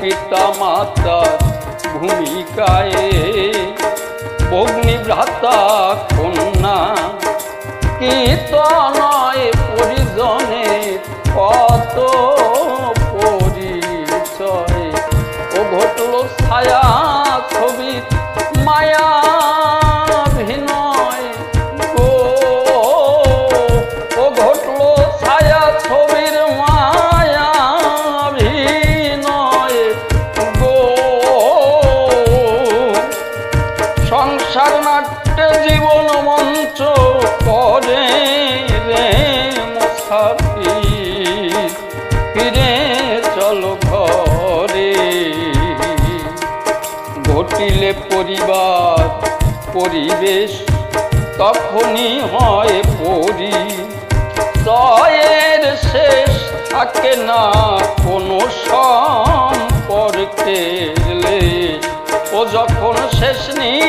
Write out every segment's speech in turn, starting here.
পিতা মাতার ভূমিকায় ভগ্নিভ্রাতা কন্যা কীর্তনয় পরিজনে কত ঘটিলে পরিবার, পরিবেশ তখনই হয় পরি। তয়ের শেষ থাকে না কোনো সম্পর্কের লেশ। ও যখন শেষ নিঃশ্বাস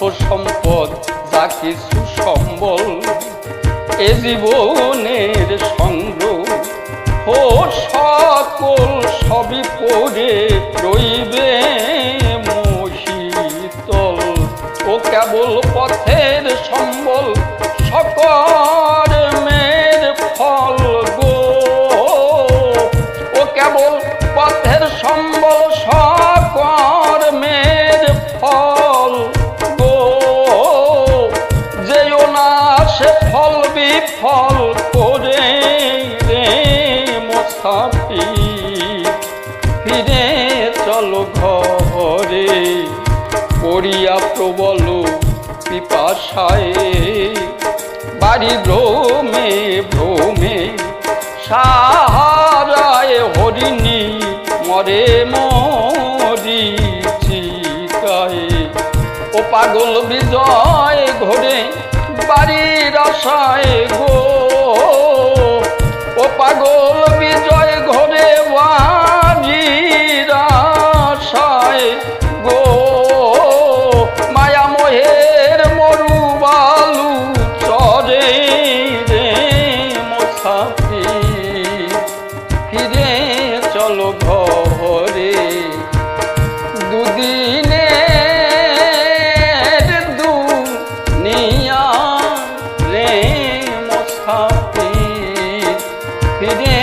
অর্থ সম্পদ, যা কিছু সম্বল। এ জীবনের সংগ্রহ। ও সকল সবই পড়ে রইবে মহিতল। ও কেবল পথের সম্বল, সকল পড়িয়া প্রবল পিপাসায়। বাড়ি ভ্রমে ভ্রমে সাহারায় হরিণী মরে মরি চিতায়। ও পাগল বিজয় ঘরে বাড়ির আশায় গো। ফিরে চলো ঘরে। দুদিনে দু নিয়া রে মোসাফির ফিরে